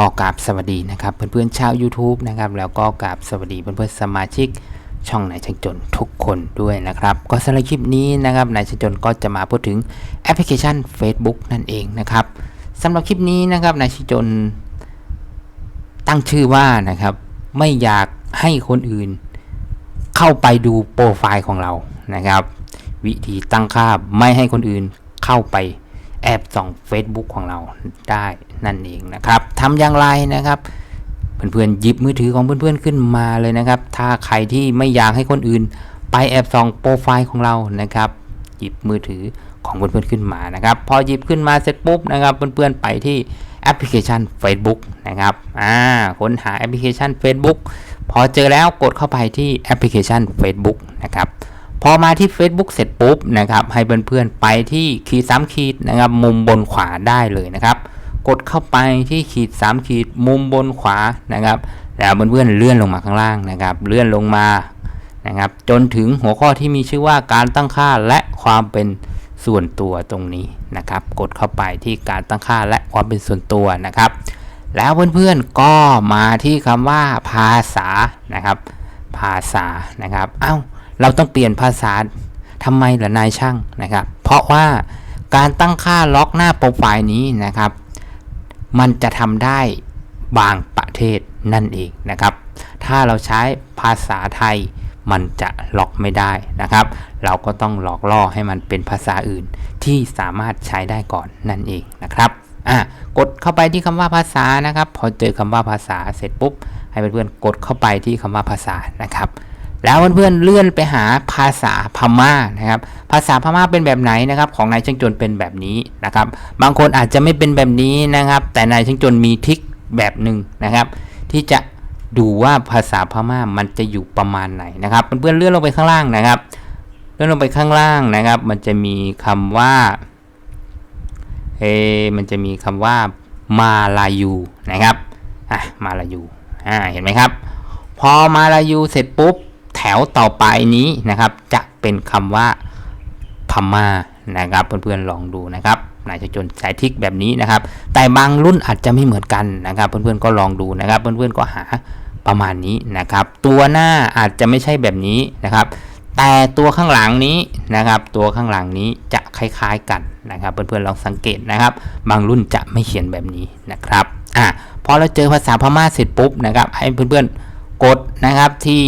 ก็กราบสวัสดีนะครับเพื่อนๆชาว YouTube นะครับแล้วก็กราบสวัสดีเพื่อนๆสมาชิก ช่องนายช่างจนทุกคนด้วยนะครับ ก็สำหรับคลิปนี้นะครับนายช่างจนก็จะมาพูดถึงแอปพลิเคชัน Facebook นั่นเองนะครับสำหรับคลิปนี้นะครับนายช่างจน ตั้งชื่อว่านะครับไม่อยากให้คนอื่น เข้าไปดูโปรไฟล์ของเรานะครับ วิธีตั้งค่าไม่ให้คนอื่นเข้าไป แอบส่อง Facebook ของเราได้นั่นเองนะครับทำอย่างไรนะครับ เพื่อนๆหยิบมือถือของเพื่อนๆขึ้นมาเลยนะครับ ถ้าใครที่ไม่อยากให้คนอื่น ไปแอบส่องโปรไฟล์ของเรานะครับ หยิบมือถือของเพื่อนๆขึ้นมานะครับ พอหยิบขึ้นมาเสร็จปุ๊บนะครับ เพื่อนๆไปที่แอปพลิเคชัน Facebook นะครับอ่าค้นหาแอปพลิเคชัน Facebook พอเจอแล้วกดเข้าไปที่แอปพลิเคชัน Facebook นะครับ พอมาที่ Facebook เสร็จปุ๊บนะครับให้เพื่อนๆไปที่ขีด3ขีดนะครับมุมบนขวาได้เลยนะครับ กดเข้าไปที่ขีด3ขีดมุมบนขวานะครับ แล้วเพื่อนๆเลื่อนลงมาข้างล่างนะครับ เลื่อนลงมานะครับ จนถึงหัวข้อที่มีชื่อว่าการตั้งค่าและความเป็นส่วนตัวตรงนี้นะครับ กดเข้าไปที่การตั้งค่าและความเป็นส่วนตัวนะครับ แล้วเพื่อนๆก็มาที่คำว่าภาษานะครับ ภาษานะครับ เอ้า เราต้องเปลี่ยนภาษาทำไมล่ะนายช่างนะครับ เพราะว่าการตั้งค่าล็อกหน้าโปรไฟล์นี้นะครับ มันจะทำได้บางประเทศนั่นเองนะครับ ถ้าเราใช้ภาษาไทยมันจะล็อกไม่ได้นะครับ เราก็ต้องหลอกล่อให้มันเป็นภาษาอื่นที่สามารถใช้ได้ก่อนนั่นเองนะครับอะกดเข้าไปที่คำว่าภาษานะครับ พอเจอคำว่าภาษาเสร็จปุ๊บ ให้เพื่อนๆกดเข้าไปที่คำว่าภาษานะครับ แล้วเพื่อนๆเลื่อนไปหาภาษาพม่านะครับ ภาษาพม่าเป็นแบบไหนนะครับ ของนายช่างจนเป็นแบบนี้นะครับ บางคนอาจจะไม่เป็นแบบนี้นะครับ แต่นายช่างจนมีทริกแบบหนึ่งนะครับ ที่จะดูว่าภาษาพม่ามันจะอยู่ประมาณไหนนะครับ เพื่อนๆเลื่อนลงไปข้างล่างนะครับ เลื่อนลงไปข้างล่างนะครับ มันจะมีคำว่าเอมันจะมีคำว่ามาลายูนะครับอะมาลายูอ่าเห็นไหมครับ พอมาลายูเสร็จปุ๊บ วต่อไปนี้นะครับ จะเป็นคำว่าพม่านะครับเพื่อนๆลองดูนะครับนายจะจนสายทิกแบบนี้นะครับ แต่บางรุ่นอาจจะไม่เหมือนกันนะครับ เพื่อนๆก็ลองดูนะครับ เพื่อนๆก็หาประมาณนี้นะครับ ตัวหน้าอาจจะไม่ใช่แบบนี้นะครับ แต่ตัวข้างหลังนี้นะครับ ตัวข้างหลังนี้จะคล้ายๆกันนะครับ เพื่อนๆลองสังเกตนะครับ บางรุ่นจะไม่เขียนแบบนี้นะครับอะพอเราเจอภาษาพม่าเสร็จปุ๊บนะครับ ให้เพื่อนๆกดนะครับที่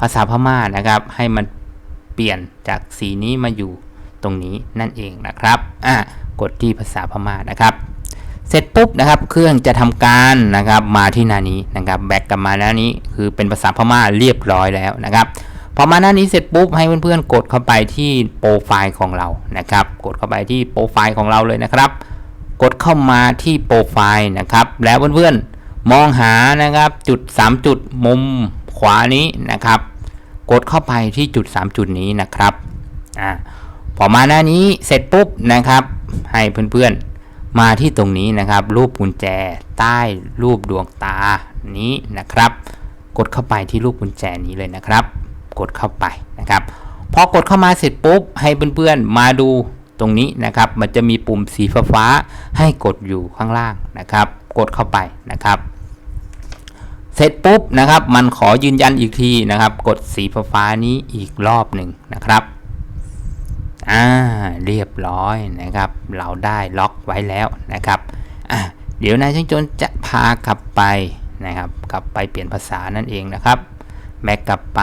ภาษาพม่านะครับ ให้มันเปลี่ยนจากสีนี้มาอยู่ตรงนี้นั่นเองนะครับอะกดที่ภาษาพม่านะครับ เสร็จปุ๊บนะครับ เครื่องจะทำการนะครับมาที่หน้านี้นะครับแบ็กกลับมาหน้านี้คือเป็นภาษาพม่าเรียบร้อยแล้วนะครับพอมาหน้านี้เสร็จปุ๊บให้เพื่อนๆกดเข้าไปที่โปรไฟล์ของเรานะครับ กดเข้าไปที่โปรไฟล์ของเราเลยนะครับ กดเข้ามาที่โปรไฟล์นะครับ แล้วเพื่อนๆมองหานะครับจุด 3 จุดมุม ขวานี้นะครับ กดเข้าไปที่จุด 3 จุดนี้นะครับอ่าพอมาหน้านี้เสร็จปุ๊บนะครับ ให้เพื่อนๆมาที่ตรงนี้นะครับ รูปกุญแจใต้รูปดวงตานี้นะครับ กดเข้าไปที่รูปกุญแจนี้เลยนะครับ กดเข้าไปนะครับพอกดเข้ามาเสร็จปุ๊บให้เพื่อนๆมาดูตรงนี้นะครับ มันจะมีปุ่มสีฟ้าให้กดอยู่ข้างล่างนะครับ กดเข้าไปนะครับ เสร็จปุ๊บนะครับ มันขอยืนยันอีกทีนะครับ กดสีฟ้านี้อีกรอบหนึ่งนะครับอ่าเรียบร้อยนะครับ เราได้ล็อกไว้แล้วนะครับอะเดี๋ยวนายช่างจนจะพากลับไปนะครับ กลับไปเปลี่ยนภาษานั่นเองนะครับแบ็กกลับไป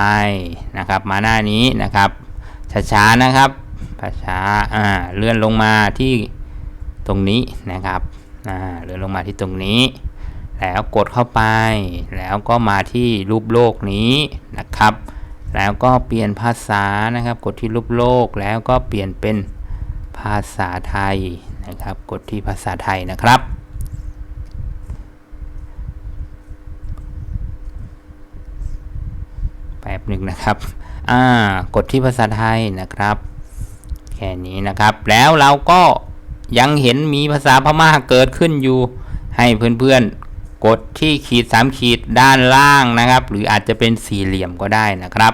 นะครับ มาหน้านี้นะครับช้าๆนะครับช้าๆอ่าเลื่อนลงมาที่ตรงนี้นะครับอ่าเลื่อนลงมาที่ตรงนี้ แล้วกดเข้าไป แล้วก็มาที่รูปโลกนี้นะครับ แล้วก็เปลี่ยนภาษานะครับ กดที่รูปโลกแล้วก็เปลี่ยนเป็นภาษาไทยนะครับ กดที่ภาษาไทยนะครับ แป๊บหนึ่งนะครับ อ่า กดที่ภาษาไทยนะครับ แค่นี้นะครับ แล้วเราก็ยังเห็นมีภาษาพม่าเกิดขึ้นอยู่ให้เพื่อนๆ กดที่ขีด 3 ขีดด้านล่างนะครับ หรืออาจจะเป็นสี่เหลี่ยมก็ได้นะครับ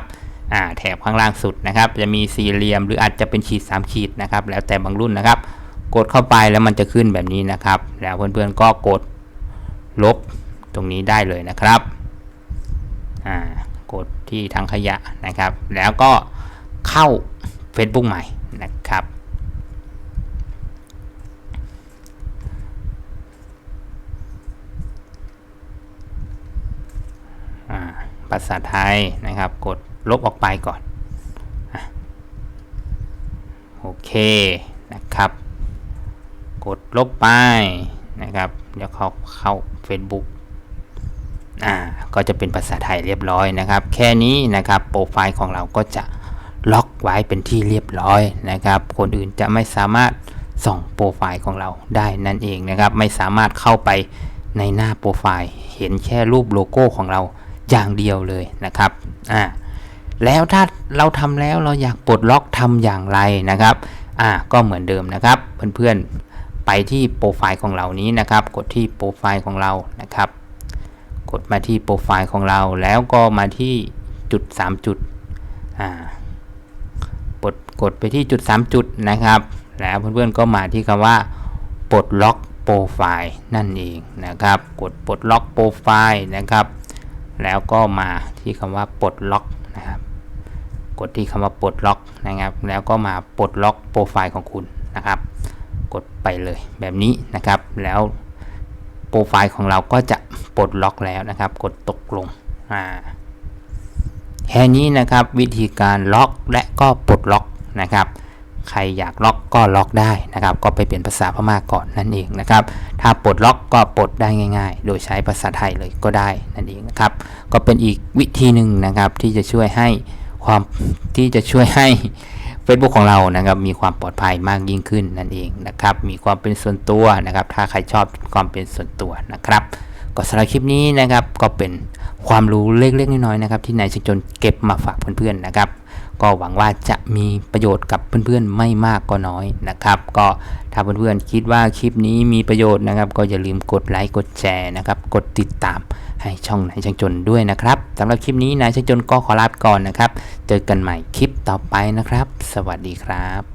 แถบข้างล่างสุดนะครับ จะมีสี่เหลี่ยมหรืออาจจะเป็นขีด 3 ขีดนะครับ แล้วแต่บางรุ่นนะครับ กดเข้าไปแล้วมันจะขึ้นแบบนี้นะครับ แล้วเพื่อนๆก็กดลบตรงนี้ได้เลยนะครับกดที่ทางขยะนะครับ แล้วก็เข้า Facebook ใหม่นะครับ อ่า ภาษาไทยนะครับ กดลบออกไปก่อนโอเคนะครับ กดลบไปนะครับ เดี๋ยวเขาเข้า Facebook อ่าก็จะเป็นภาษาไทยเรียบร้อยนะครับ แค่นี้นะครับโปรไฟล์ของเราก็จะล็อกไว้เป็นที่เรียบร้อยนะครับ คนอื่นจะไม่สามารถส่องโปรไฟล์ของเราได้นั่นเองนะครับ ไม่สามารถเข้าไปในหน้าโปรไฟล์ เห็นแค่รูปโลโก้ของเรา อย่างเดียวเลยนะครับอ่าแล้วถ้าเราทำแล้วเราอยากปลดล็อกทำอย่างไรนะครับอ่าก็เหมือนเดิมนะครับ เพื่อนๆไปที่โปรไฟล์ของเรานี้นะครับ กดที่โปรไฟล์ของเรานะครับ กดมาที่โปรไฟล์ของเรา แล้วก็มาที่จุด 3 จุดอ่ากดกดไปที่จุด 3 จุดนะครับ แล้วเพื่อนๆก็มาที่คำว่าปลดล็อกโปรไฟล์นั่นเองนะครับ กดปลดล็อกโปรไฟล์นะครับ แล้วก็มาที่คำว่าปลดล็อกนะครับ กดที่คำว่าปลดล็อกนะครับ แล้วก็มาปลดล็อกโปรไฟล์ของคุณนะครับ กดไปเลยแบบนี้นะครับ แล้วโปรไฟล์ของเราก็จะปลดล็อกแล้วนะครับ กดตกลงอ่าแค่นี้นะครับวิธีการล็อกและก็ปลดล็อกนะครับ ใครอยากล็อกก็ล็อกได้นะครับ ก็ไปเป็นภาษาพม่ากก่อนนั่นเองนะครับ ถ้าปลดล็อกก็ปลดได้ง่าย ๆ โดยใช้ภาษาไทยเลยก็ได้นั่นเองนะครับ ก็เป็นอีกวิธีหนึ่งนะครับที่จะช่วยให้ความที่จะช่วยให้ Facebook ของเรานะครับมีความปลอดภัยมากยิ่งขึ้นนั่นเองนะครับ มีความเป็นส่วนตัวนะครับ ถ้าใครชอบความเป็นส่วนตัวนะครับก็สำหรับคลิปนี้นะครับก็เป็นความรู้เล็กๆน้อยๆนะครับที่นายชิงจนเก็บมาฝากเพื่อนๆนะครับ ก็หวังว่าจะมีประโยชน์กับเพื่อนๆไม่มากก็น้อยนะครับ ก็ถ้าเพื่อนๆคิดว่าคลิปนี้มีประโยชน์นะครับ ก็อย่าลืมกดไลค์กดแชร์นะครับ กดติดตามให้ช่องนายช่างจนด้วยนะครับสำหรับคลิปนี้นายช่างจนก็ขอลาไปก่อนนะครับ เจอกันใหม่คลิปต่อไปนะครับ สวัสดีครับ